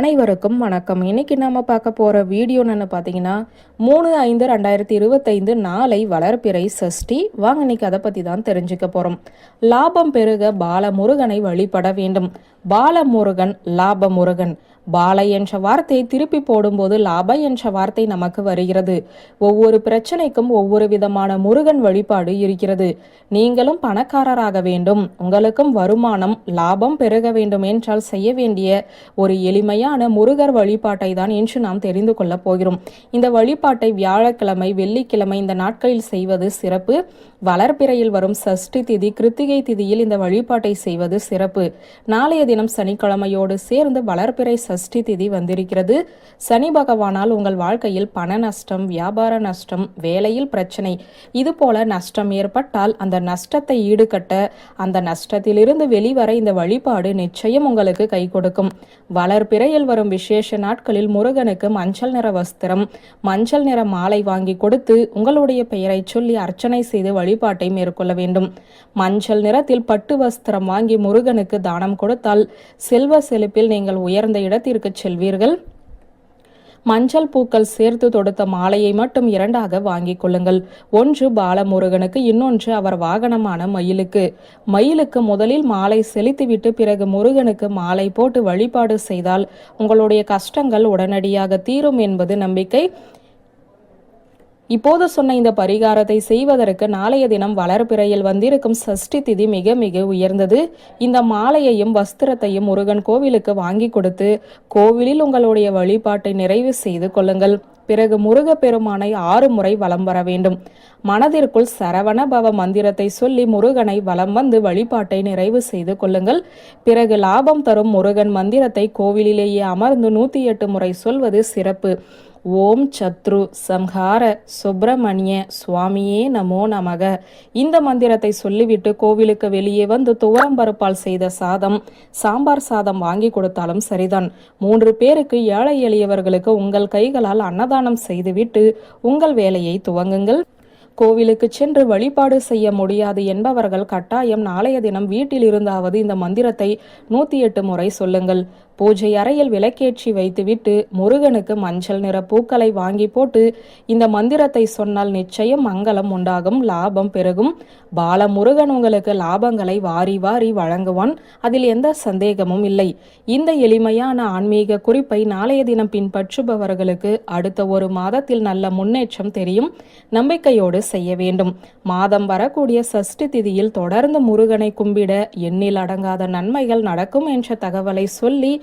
அனைவருக்கும் வணக்கம். இன்னைக்கு நாம பார்க்க போற வீடியோ பார்த்தீங்கன்னா மூணு ஐந்து ரெண்டாயிரத்தி இருபத்தைந்து நாளை வளர்ப்பிறை சஷ்டி. வாங்க இன்னைக்கு அதை பத்தி தான் தெரிஞ்சுக்க போறோம். லாபம் பெருக பாலமுருகனை வழிபட வேண்டும். பாலமுருகன் லாபமுருகன். பால என்ற வார்த்தை திருப்பி போடும்போது லாப என்ற வார்த்தை நமக்கு வருகிறது. ஒவ்வொரு பிரச்சனைக்கும் ஒவ்வொரு விதமான முருகன் வழிபாடு இருக்கிறது. நீங்களும் பணக்காரராக வேண்டும். உங்களுக்கும் வருமானம் லாபம் பெருக வேண்டும் என்றால் செய்ய வேண்டிய ஒரு எளிமையான முருகர் வழிபாட்டை தான் இன்று நாம் தெரிந்து கொள்ளப் போகிறோம். இந்த வழிபாட்டை வியாழக்கிழமை வெள்ளிக்கிழமை இந்த நாட்களில் செய்வது சிறப்பு. வளர்பிறையில் வரும் சஷ்டி திதி கிருத்திகை திதியில் இந்த வழிபாட்டை செய்வது சிறப்பு. நாளைய தினம் சனிக்கிழமையோடு சேர்ந்து வளர்பிறை சஷ்டி திதி வந்திருக்கிறது. சனி பகவானால் உங்கள் வாழ்க்கையில் பண நஷ்டம் வியாபார நஷ்டம் வேலையில் பிரச்சனை இது போல நஷ்டம் ஏற்பட்டால் அந்த நஷ்டத்தை ஈடுகட்ட அந்த நஷ்டத்திலிருந்து வெளிவர இந்த வழிபாடு நிச்சயம் உங்களுக்கு கை கொடுக்கும். வளர்பிறையில் வரும் விசேஷ நாட்களில் முருகனுக்கு மஞ்சள் நிற வஸ்திரம் மஞ்சள் நிற மாலை வாங்கி கொடுத்து உங்களுடைய பெயரை சொல்லி அர்ச்சனை செய்து வழி வழிபாட்டை மேற்கொள்ள வேண்டும். மஞ்சள் நிறத்தில் பட்டு வஸ்திரம் வாங்கி முருகனுக்கு தானம் கொடுத்தால் செல்வ செழிப்பில் நீங்கள் உயர்ந்த இடத்திற்கு செல்வீர்கள். மஞ்சள் பூக்கள் சேர்த்து தொடுத்த மாலையை மட்டும் இரண்டாக வாங்கிக் கொள்ளுங்கள். ஒன்று பாலமுருகனுக்கு இன்னொன்று அவர் வாகனமான மயிலுக்கு. மயிலுக்கு முதலில் மாலை செலுத்திவிட்டு பிறகு முருகனுக்கு மாலை போட்டு வழிபாடு செய்தால் உங்களுடைய கஷ்டங்கள் உடனடியாக தீரும் என்பது நம்பிக்கை. இப்போது சொன்ன இந்த பரிகாரத்தை செய்வதற்கு நாளைய தினம் வளர்பிறையில் வந்திருக்கும் சஷ்டி திதி மிக மிக உயர்ந்தது. இந்த மாலையையும் வஸ்திரத்தையும் முருகன் கோவிலுக்கு வாங்கி கொடுத்து கோவிலில் உங்களுடைய வழிபாட்டை நிறைவு செய்து கொள்ளுங்கள். பிறகு முருக பெருமானை ஆறு முறை வலம் வர வேண்டும். மனதிற்குள் சரவண பவ மந்திரத்தை சொல்லி முருகனை வலம் வந்து வழிபாட்டை நிறைவு செய்து கொள்ளுங்கள். பிறகு லாபம் தரும் முருகன் மந்திரத்தை கோவிலிலேயே அமர்ந்து நூத்தி எட்டு முறை சொல்வது சிறப்பு. ஓம் சத்ரு சம்ஹார சுப்பிரமணிய சுவாமியே நமோ நமக. இந்த மந்திரத்தை சொல்லிவிட்டு கோவிலுக்கு வெளியே வந்து துவரம் பருப்பால் செய்த சாதம் சாம்பார் சாதம் வாங்கி கொடுத்தாலும் சரிதான். மூன்று பேருக்கு ஏழை எளியவர்களுக்கு உங்கள் கைகளால் அன்னதானம் செய்துவிட்டு உங்கள் வேலையை துவங்குங்கள். கோவிலுக்கு சென்று வழிபாடு செய்ய முடியாது என்பவர்கள் கட்டாயம் நாளைய தினம் வீட்டில் இருந்தாவது இந்த மந்திரத்தை நூத்தி எட்டு முறை சொல்லுங்கள். பூஜை அறையில் விளக்கேற்றி வைத்துவிட்டு முருகனுக்கு மஞ்சள் நிற பூக்களை வாங்கி போட்டு இந்த மந்திரத்தை சொன்னால் நிச்சயம் மங்களம் உண்டாகும் லாபம் பெருகும். பால முருகன் உங்களுக்கு லாபங்களை வாரி வாரி வழங்குவான். அதில் எந்த சந்தேகமும் இல்லை. இந்த எளிமையான ஆன்மீக குறிப்பை நாளைய தினம் பின்பற்றுபவர்களுக்கு அடுத்த ஒரு மாதத்தில் நல்ல முன்னேற்றம் தெரியும். நம்பிக்கையோடு செய்ய வேண்டும். மாதம் வரக்கூடிய சஷ்டி திதியில் தொடர்ந்து முருகனை கும்பிட எண்ணில் அடங்காத நன்மைகள் நடக்கும் என்ற தகவலை சொல்லி